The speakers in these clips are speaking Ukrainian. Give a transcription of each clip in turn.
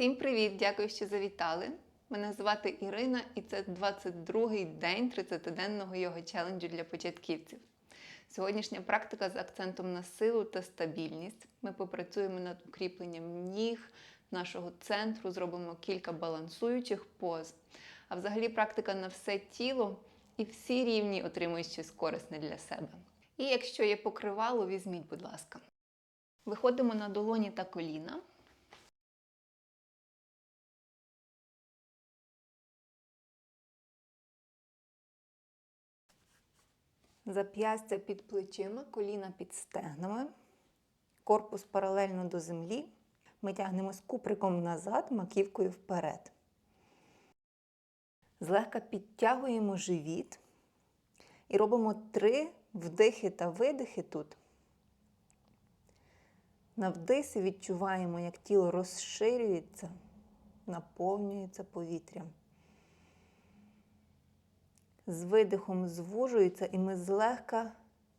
Всім привіт! Дякую, що завітали. Мене звати Ірина, і це 22-й день 30-денного його челенджу для початківців. Сьогоднішня практика з акцентом на силу та стабільність. Ми попрацюємо над укріпленням ніг, нашого центру, зробимо кілька балансуючих поз. А взагалі практика на все тіло і всі рівні отримують щось корисне для себе. І якщо є покривало, візьміть, будь ласка. Виходимо на долоні та коліна. Зап'ястя під плечима, коліна під стегнами, корпус паралельно до землі. Ми тягнемось куприком назад, маківкою вперед. Злегка підтягуємо живіт і робимо три вдихи та видихи тут. На вдисі відчуваємо, як тіло розширюється, наповнюється повітрям. З видихом звужується, і ми злегка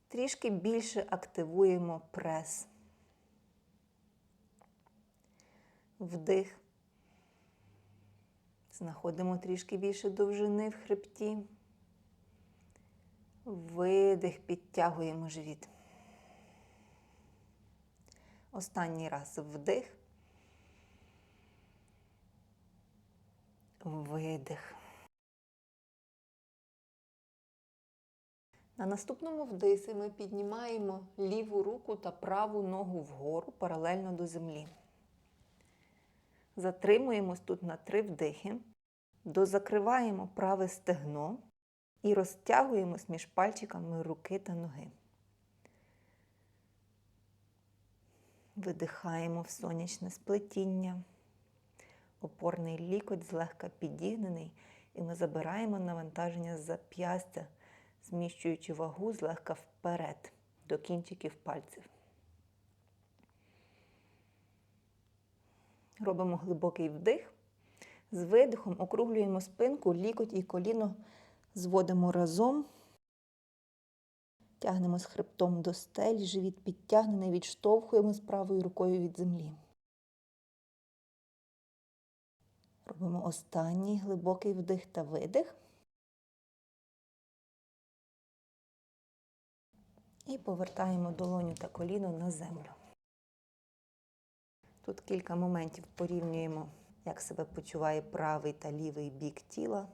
трішки більше активуємо прес. Вдих. Знаходимо трішки більше довжини в хребті. Видих, підтягуємо живіт. Останній раз вдих. Видих. На наступному вдисі ми піднімаємо ліву руку та праву ногу вгору паралельно до землі. Затримуємось тут на три вдихи, дозакриваємо праве стегно і розтягуємось між пальчиками руки та ноги. Видихаємо в сонячне сплетіння. Опорний лікоть злегка підігнений, і ми забираємо навантаження з зап'ястя, зміщуючи вагу злегка вперед до кінчиків пальців. Робимо глибокий вдих. З видихом округлюємо спинку, лікоть і коліно зводимо разом. Тягнемо з хребтом до стелі, живіт підтягнений, відштовхуємо з правою рукою від землі. Робимо останній глибокий вдих та видих. І повертаємо долоню та коліно на землю. Тут кілька моментів порівнюємо, як себе почуває правий та лівий бік тіла.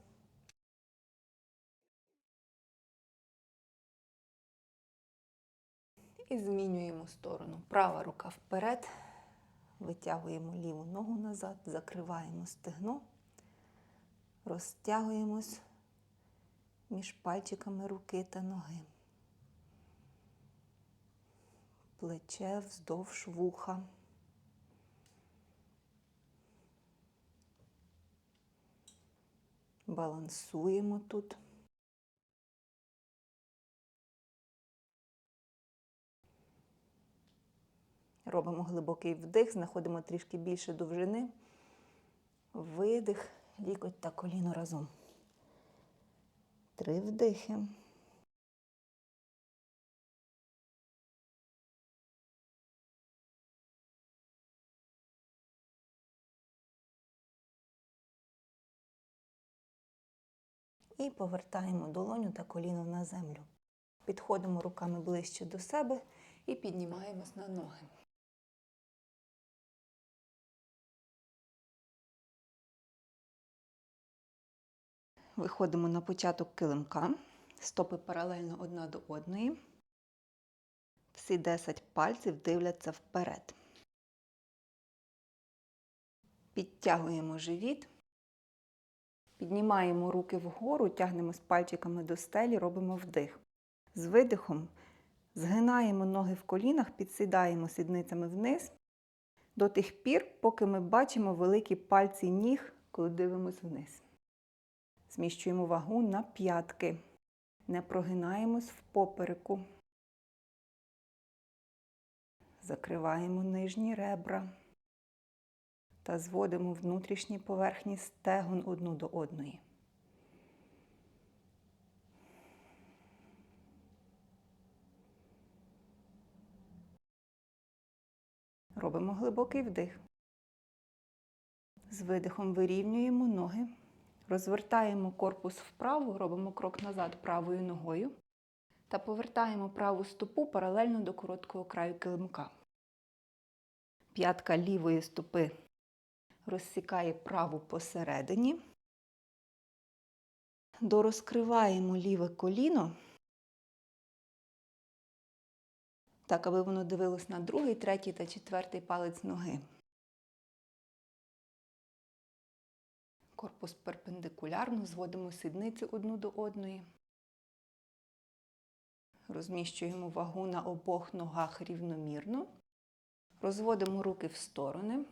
І змінюємо сторону. Права рука вперед, витягуємо ліву ногу назад, закриваємо стегно, розтягуємось між пальчиками руки та ноги. Плече вздовж вуха. Балансуємо тут. Робимо глибокий вдих, знаходимо трішки більше довжини. Видих, лікоть та коліно разом. Три вдихи. І повертаємо долоню та коліно на землю. Підходимо руками ближче до себе і піднімаємось на ноги. Виходимо на початок килимка, стопи паралельно одна до одної. Всі 10 пальців дивляться вперед. Підтягуємо живіт. Піднімаємо руки вгору, тягнемо з пальчиками до стелі, робимо вдих. З видихом згинаємо ноги в колінах, підсідаємо сідницями вниз до тих пір, поки ми бачимо великі пальці ніг, коли дивимося вниз. Зміщуємо вагу на п'ятки. Не прогинаємось в попереку. Закриваємо нижні ребра та зводимо внутрішні поверхні стегон одну до одної. Робимо глибокий вдих. З видихом вирівнюємо ноги. Розвертаємо корпус вправо, робимо крок назад правою ногою та повертаємо праву стопу паралельно до короткого краю килимка. П'ятка лівої стопи розсікає праву посередині. Дорозкриваємо ліве коліно, так, аби воно дивилось на другий, третій та четвертий палець ноги. Корпус перпендикулярно, зводимо сідниці одну до одної. Розміщуємо вагу на обох ногах рівномірно. Розводимо руки в сторони.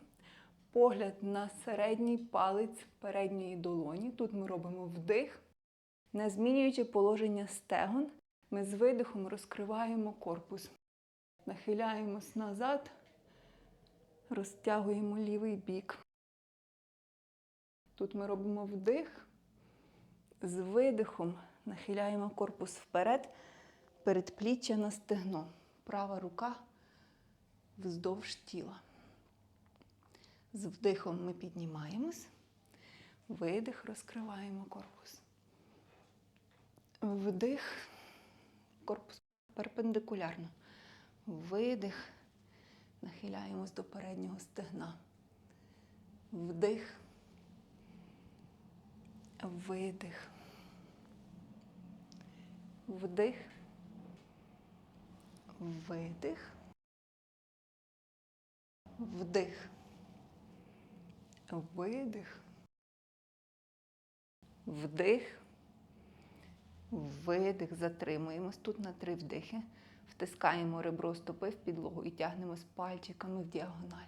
Погляд на середній палець передньої долоні. Тут ми робимо вдих. Не змінюючи положення стегон, ми з видихом розкриваємо корпус. Нахиляємось назад, розтягуємо лівий бік. Тут ми робимо вдих, з видихом нахиляємо корпус вперед, передпліччя на стегно. Права рука вздовж тіла. З вдихом ми піднімаємось, видих, розкриваємо корпус. Вдих, корпус перпендикулярно. Видих, нахиляємось до переднього стегна. Вдих, видих. Вдих, видих. Вдих. Видих. Вдих. Видих. Затримуємось тут на три вдихи. Втискаємо ребро стопи в підлогу і тягнемо з пальчиками в діагональ.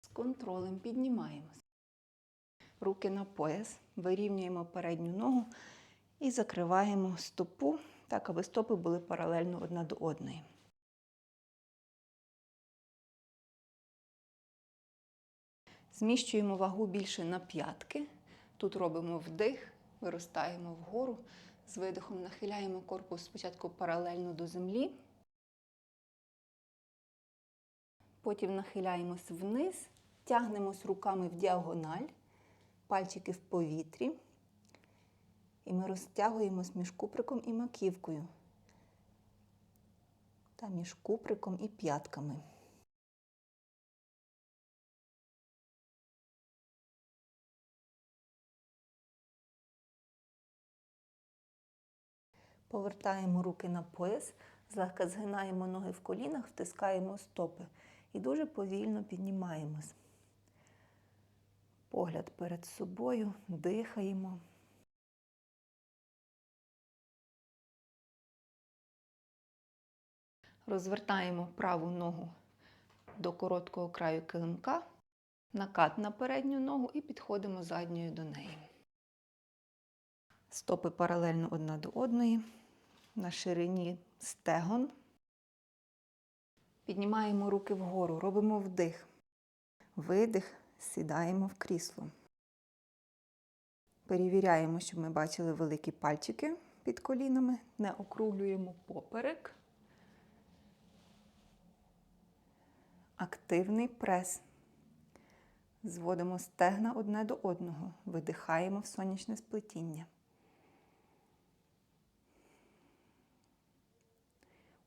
З контролем піднімаємось. Руки на пояс, вирівнюємо передню ногу і закриваємо стопу, так, аби стопи були паралельно одна до одної. Зміщуємо вагу більше на п'ятки. Тут робимо вдих, виростаємо вгору. З видихом нахиляємо корпус спочатку паралельно до землі. Потім нахиляємось вниз, тягнемось руками в діагональ, пальчики в повітрі. І ми розтягуємось між куприком і маківкою. Та між куприком і п'ятками. Повертаємо руки на пояс, злегка згинаємо ноги в колінах, втискаємо стопи і дуже повільно піднімаємось. Погляд перед собою, дихаємо. Розвертаємо праву ногу до короткого краю килимка, накат на передню ногу і підходимо задньою до неї. Стопи паралельно одна до одної, на ширині стегон. Піднімаємо руки вгору, робимо вдих. Видих, сідаємо в крісло. Перевіряємо, щоб ми бачили великі пальчики під колінами, не округлюємо поперек. Активний прес. Зводимо стегна одне до одного, видихаємо в сонячне сплетіння.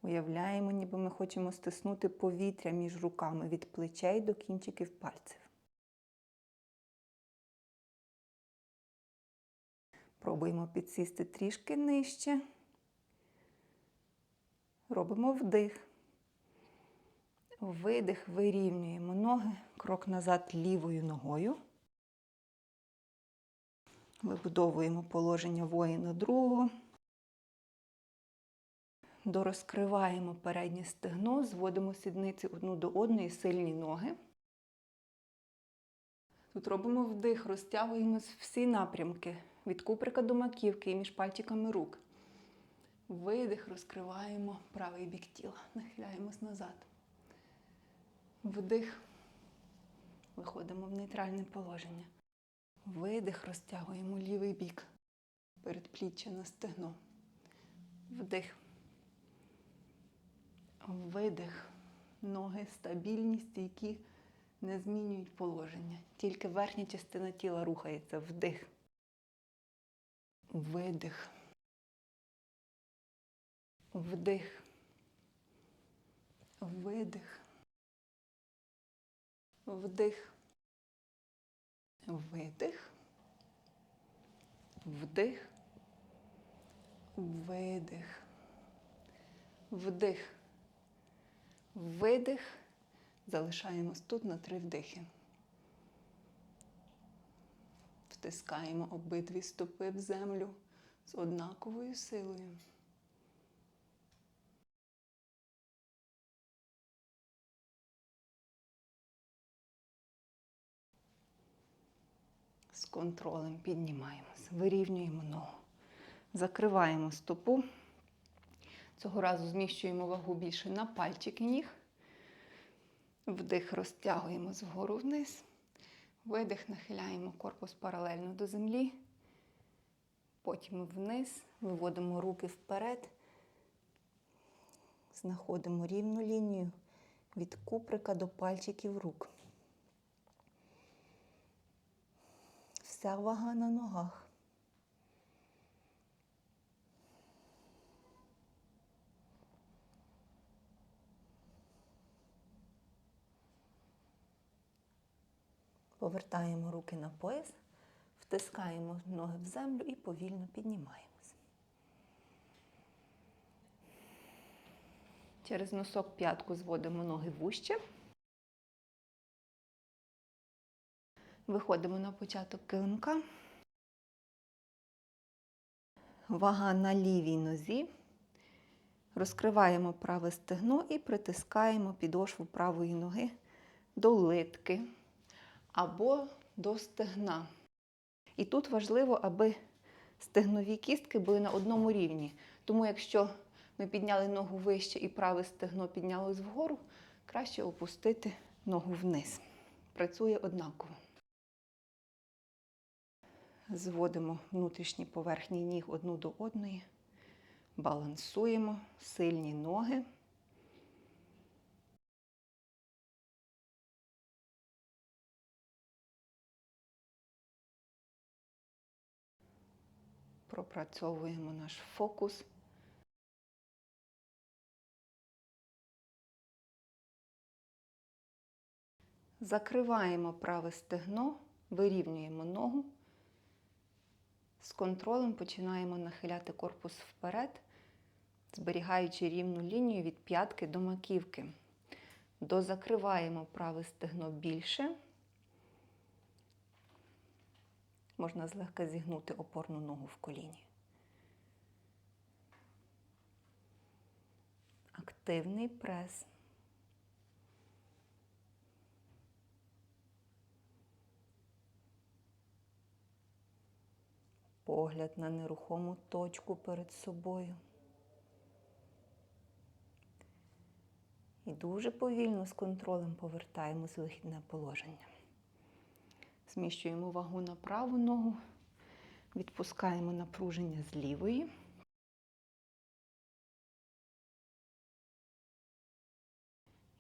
Уявляємо, ніби ми хочемо стиснути повітря між руками від плечей до кінчиків пальців. Пробуємо підсісти трішки нижче. Робимо вдих. Видих, вирівнюємо ноги, крок назад лівою ногою. Вибудовуємо положення воїна другого. Дорозкриваємо переднє стегно, зводимо сідниці одну до одної, сильні ноги. Тут робимо вдих, розтягуємось всі напрямки від куприка до маківки і між пальчиками рук. Видих, розкриваємо правий бік тіла, нахиляємось назад. Вдих, виходимо в нейтральне положення. Видих, розтягуємо лівий бік, передпліччя на стегно. Вдих. Видих. Ноги стабільні, стійкі, не змінюють положення. Тільки верхня частина тіла рухається. Вдих. Видих. Вдих. Видих. Вдих. Видих. Вдих. Видих. Вдих. Видих. Залишаємось тут на три вдихи. Втискаємо обидві стопи в землю з однаковою силою. Контролем піднімаємось, вирівнюємо ногу. Закриваємо стопу. Цього разу зміщуємо вагу більше на пальчики ніг. Вдих розтягуємо згору вниз. Видих, нахиляємо корпус паралельно до землі. Потім вниз, виводимо руки вперед. Знаходимо рівну лінію від куприка до пальчиків рук. Вся вага на ногах. Повертаємо руки на пояс, втискаємо ноги в землю і повільно піднімаємось. Через носок п'ятку зводимо ноги вужче. Виходимо на початок килимка. Вага на лівій нозі. Розкриваємо праве стегно і притискаємо підошву правої ноги до литки або до стегна. І тут важливо, аби стегнові кістки були на одному рівні. Тому якщо ми підняли ногу вище і праве стегно піднялось вгору, краще опустити ногу вниз. Працює однаково. Зводимо внутрішні поверхні ніг одну до одної, балансуємо сильні ноги. Пропрацьовуємо наш фокус. Закриваємо праве стегно, вирівнюємо ногу. З контролем починаємо нахиляти корпус вперед, зберігаючи рівну лінію від п'ятки до маківки. Дозакриваємо праве стегно більше. Можна злегка зігнути опорну ногу в коліні. Активний прес. Погляд на нерухому точку перед собою. І дуже повільно з контролем повертаємось в вихідне положення. Зміщуємо вагу на праву ногу, відпускаємо напруження з лівої.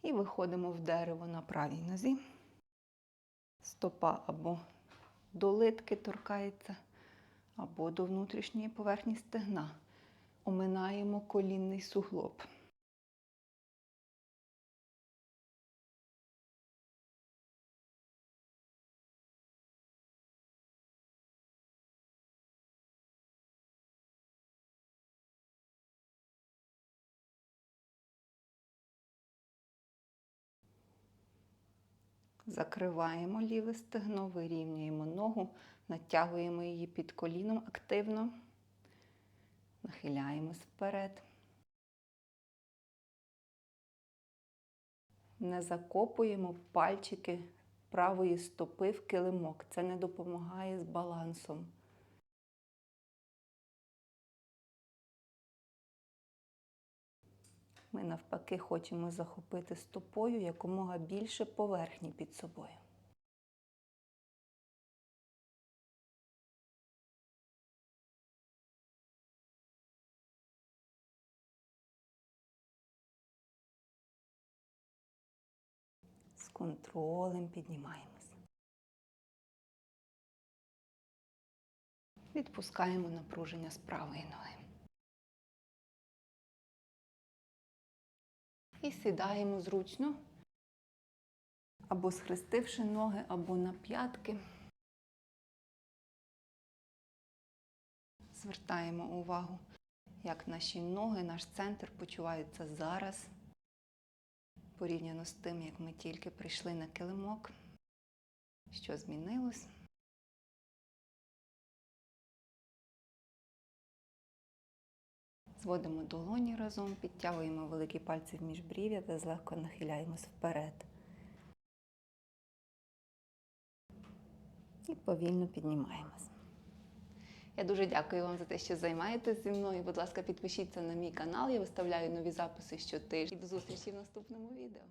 І виходимо в дерево на правій нозі. Стопа або до литки торкається, або до внутрішньої поверхні стегна. Оминаємо колінний суглоб. Закриваємо ліве стегно, вирівнюємо ногу, натягуємо її під коліном активно, нахиляємось вперед. Не закопуємо пальчики правої стопи в килимок. Це не допомагає з балансом. Ми навпаки хочемо захопити стопою якомога більше поверхні під собою. Контролем піднімаємось. Відпускаємо напруження з правої ноги. І сідаємо зручно, або схрестивши ноги, або на п'ятки. Звертаємо увагу, як наші ноги, наш центр почуваються зараз, порівняно з тим, як ми тільки прийшли на килимок. Що змінилось? Зводимо долоні разом, підтягуємо великі пальці в міжбрів'я та злегка нахиляємось вперед. І повільно піднімаємось. Я дуже дякую вам за те, що займаєтесь зі мною. Будь ласка, підпишіться на мій канал. Я виставляю нові записи щотижня. І до зустрічі в наступному відео.